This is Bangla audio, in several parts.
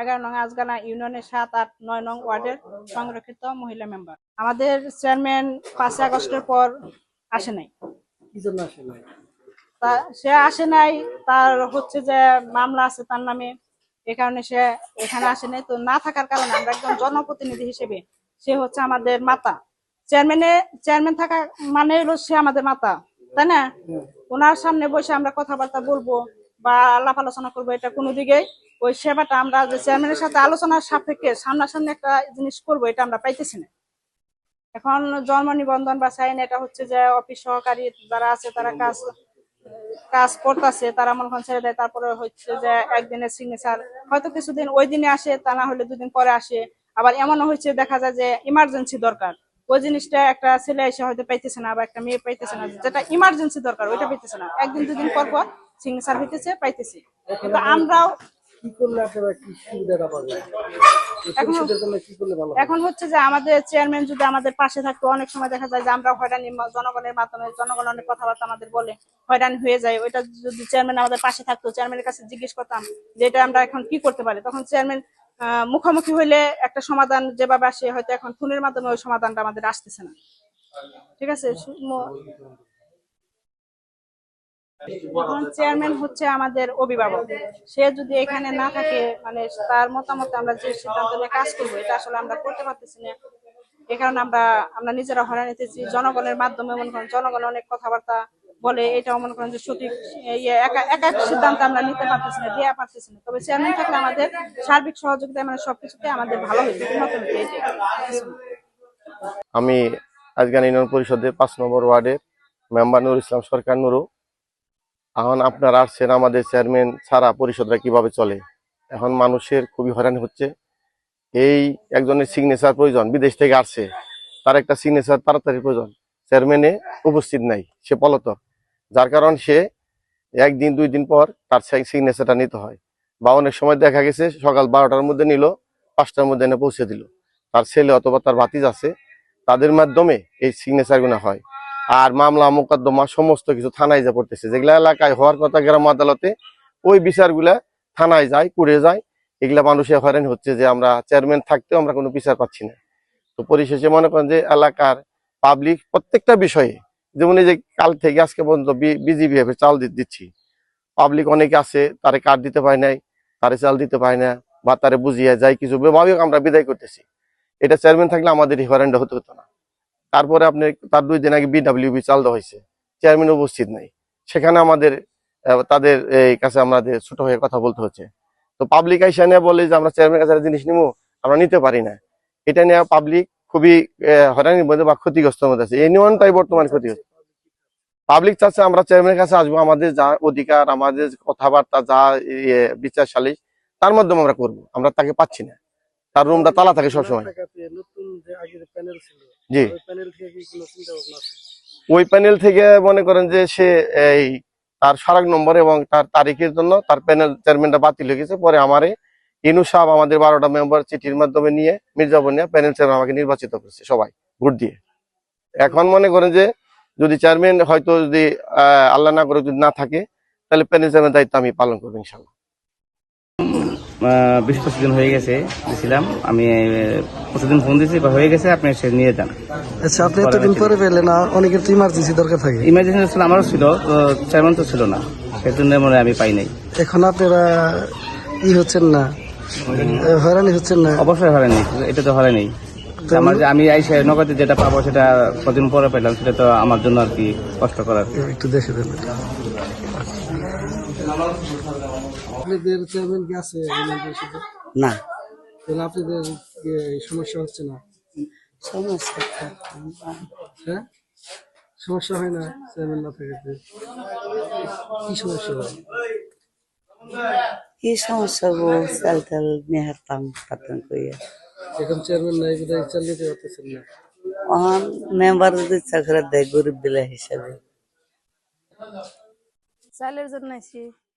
এগারো নং আজগানা ইউনিয়নের সাত আট নয় নং ওয়ার্ডের সংরক্ষিত মহিলা মেম্বার। আমাদের চেয়ারম্যান পাঁচই আগস্টের পর আসে নাই। তা সে আসে নাই তার হচ্ছে যে মামলা আছে তার নামে এ কারণে সে এখানে আসে নাই। তো না থাকার কারণে আমরা একজন জনপ্রতিনিধি হিসেবে সে হচ্ছে আমাদের মাতা। চেয়ারম্যানে চেয়ারম্যান থাকা মানে হলো সে আমাদের মাতা তাই না? ওনার সামনে বসে আমরা কথাবার্তা বলব বা আলাপ আলোচনা করব এটা কোনো দিকে ওই সেবাটা আমরা যে চেয়ারম্যানের সাথে আলোচনার সাপেক্ষে সামনাসামনি একটা জিনিস করব এটা আমরা পাইতেছি না। এখন জন্ম নিবন্ধন বা সাইন এটা হচ্ছে যে অফিস সহকারী যারা আছে তারা কাজ কাজ করতেছে তারা মনে করেন ছেড়ে দেয় তারপরে হচ্ছে যে একদিনের সিগনেচার হয়তো কিছুদিন ওই দিনে আসে তা না হলে দুদিন পরে আসে। আবার এমনও হচ্ছে দেখা যায় যে ইমার্জেন্সি দরকার। ওই জিনিসটা একটা ছেলে এসে হয়তো পাইতেছে না বা একটা মেয়ে পাইতেছে না যেটা ইমার্জেন্সি দরকার ওইটা পাইতেছে না। একদিন দুদিন পর পর সিগনেচার হইতেছে পাইতেছে। কিন্তু আমরাও কি করলে আপনারা কি সুবিধাটা পাবেন? এখন- হচ্ছে যে আমাদের চেয়ারম্যান যদি আমাদের পাশে থাকতো অনেক সময় দেখা যায় যে আমরা হয়রানি জনগণের মাধ্যমে জনগণ অনেক কথাবার্তা আমাদের বলে হয়রানি হয়ে যায়। ওইটা যদি চেয়ারম্যান আমাদের পাশে থাকতো চেয়ারম্যানের কাছে জিজ্ঞেস করতাম যে এটা আমরা এখন কি করতে পারি? তখন চেয়ারম্যান মুখোমুখি হইলে একটা সমাধান যেভাবে আসে হয়তো এখন ফোনের মাধ্যমে ওই সমাধানটা আমাদের আসতেছে না। ঠিক আছে? এখন চেয়ারম্যান হচ্ছে আমাদের অভিভাবক। সে যদি এখানে না থাকে মানে তার মতামত আমরা যে সিদ্ধান্ত নিয়ে কাজ করব, এটা আসলে আমরা করতে পারতেছি না। এ কারণে আমরা আমরা নিজেরা হয়রানি হতেছি জনগণের মাধ্যমে মনে করেন জনগণ অনেক কথাবার্তা বলে, এটাও মনে করেন যে সঠিক একা একা সিদ্ধান্ত আমরা নিতে পারতেছি না দেওয়া পারতেছি না। তবে চেয়ারম্যান থাকলে আমাদের সার্বিক সহযোগিতা মানে সবকিছুতে আমাদের ভালো হইবে। উন্নত না। আমি আজগান ইউনিয়ন পরিষদের পাঁচ নম্বর ওয়ার্ডের মেম্বার নুর ইসলাম সরকার নুরু। এখন আপনার আসছেন আমাদের চেয়ারম্যান ছাড়া পরিষদরা কীভাবে চলে? এখন মানুষের খুবই হয়রান হচ্ছে। এই একজনের সিগনেচার প্রয়োজন, বিদেশ থেকে আসছে, তার একটা সিগনেচার তাড়াতাড়ি প্রয়োজন। চেয়ারম্যানে উপস্থিত নাই, সে পলাতক। যার কারণ সে একদিন, দুই দিন পর তার সিগনেচারটা নিতে হয়। বা অনেক সময় দেখা গেছে, সকাল বারোটার মধ্যে নিল, পাঁচটার মধ্যে এনে পৌঁছে দিল। তার ছেলে অথবা তার ভাতিজ আছে, তাদের মাধ্যমে এই সিগনেচারগুলো হয়। আর মামলা, মোকদ্দমা, সমস্ত কিছু থানায় যা পড়তেছে। যেগুলা এলাকায় হওয়ার কথা গ্রাম আদালতে, ওই বিচারগুলা থানায় যায় করে যায়। এগুলা মানুষের হয়রান হচ্ছে যে আমরা চেয়ারম্যান থাকতেও আমরা কোনো বিচার পাচ্ছি না। তো পরিশেষে মনে করেন যে এলাকার পাবলিক প্রত্যেকটা বিষয়ে, যেমন এই যে কাল থেকে আজকে পর্যন্ত বিজিবি চাল দিচ্ছি। পাবলিক অনেকে আছে, তারে কার্ড দিতে পারে নাই, তারে চাল দিতে পারে না, বা তারে বুঝিয়ে যায় কিছু। ভাবেও আমরা বিদায় করতেছি। এটা চেয়ারম্যান থাকলে আমাদের হয়রানটা হতে হতো না। তারপরে আপনি তার দুই দিন আগে বিডাব্লিউবি চাল দেওয়া হয়েছে। চেয়ারম্যান উপস্থিত নাই। সেখানে আমাদের তাদের এই কাছে আমাদের ছোট হয়ে কথা বলতে হচ্ছে। তো পাবলিক আইসা নিয়ে বলে যে আমরা চেয়ারম্যান কাছে জিনিস নিবো আমরা নিতে পারি না। এটা নিয়ে পাবলিক খুবই হয়রানির মধ্যে বা ক্ষতিগ্রস্ত মধ্যে আছে। এই নিয়মটাই বর্তমানে ক্ষতি হচ্ছে। পাবলিক চাচ্ছে আমরা চেয়ারম্যানের কাছে আসব। আমাদের যা অধিকার আমাদের কথাবার্তা যা ইয়ে, বিচার সালিশ তার মাধ্যমে আমরা করব। আমরা তাকে পাচ্ছি না। তার রুমটা তালা থাকে সবসময়। জি। ওই প্যানেল থেকে মনে করেন যে সে এই তার সারাক নম্বর এবং তার তারিখের জন্য তার প্যানেল চেয়ারম্যানটা বাতিল হয়ে গেছে। পরে আমারে ইনু সাহেব আমাদের বারোটা মেম্বার চিঠির মাধ্যমে নিয়ে মির্জাপুর নিয়ে প্যানেল চেয়ারম্যান আমাকে নির্বাচিত করেছে সবাই ভোট দিয়ে। এখন মনে করেন যে যদি চেয়ারম্যান হয়তো যদি আল্লাহ না করে যদি না থাকে তাহলে প্যানেল চেয়ারম্যান দায়িত্ব আমি পালন করব ইনশাল্লাহ বিশ পঁচিশ দিন হয়ে গেছে দিছিলাম। আমি পঁচিশ দিন ফোন দিয়েছি বা হয়ে গেছে আপনি সে নিয়ে যান। আচ্ছা আপনি এতদিন পরে পেলেন অনেকের তো ইমার্জেন্সি দরকার থাকে। ইমার্জেন্সি ছিল আমারও ছিল তো চেয়ারম্যান তো ছিল না। সেজন্য মনে আমি পাই নাই। এখন আপনারা ই হচ্ছেন না হয়রানি হচ্ছেন না? অবশ্যই হয়রানি এটা তো হয়নি আমার যে আমি আইসে নগদে যেটা পাবো সেটা কদিন পরে পেলাম সেটা তো আমার জন্য আর কি কষ্ট করার একটু দেখে দেন। আপনাদের চেয়ারম্যান কি আছে ইউনিয়ন পরিষদে না। তাহলে আপনাদের সমস্যা হচ্ছে না? সমস্যা হ্যাঁ? সমস্যা হয় না চেয়ারম্যান না থাকতে কি সমস্যা হয়? কি সমস্যা গো চাল টাল নিয়ে হারতাম পাতাম কইয়া। এখন চেয়ারম্যান নাই বোধহয় চালিয়ে দিতে পারতেছেন না। অহন মেম্বার যদি চাকরি দেয় গরিব বিলা হিসাবে। চালের জন্য তাও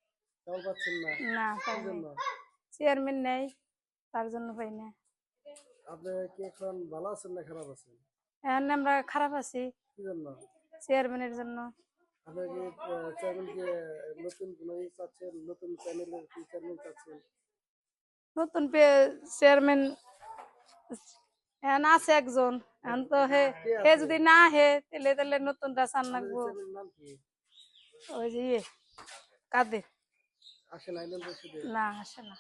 পাচ্ছেন না না পাই নাই চেয়ারম্যান নেই তার জন্য পাই না আপনারা কি এখন ভালো আছেন না খারাপ আছেন এখন আমরা খারাপ আছি কি জন্য চেয়ারম্যানের জন্য আপনারা কি চেয়ারম্যানকে নতুন কোনো ই চাচ্ছেন নতুন চ্যানেলের কি চেয়ারম্যান চাচ্ছেন নতুন চেয়ারম্যান এখন আছে একজন এখন তো হে হে যদি না হে তাহলে তাহলে নতুনটা চান লাগবো নাম কি ওই যে ইয়ে কাদের আসে না না আসে না।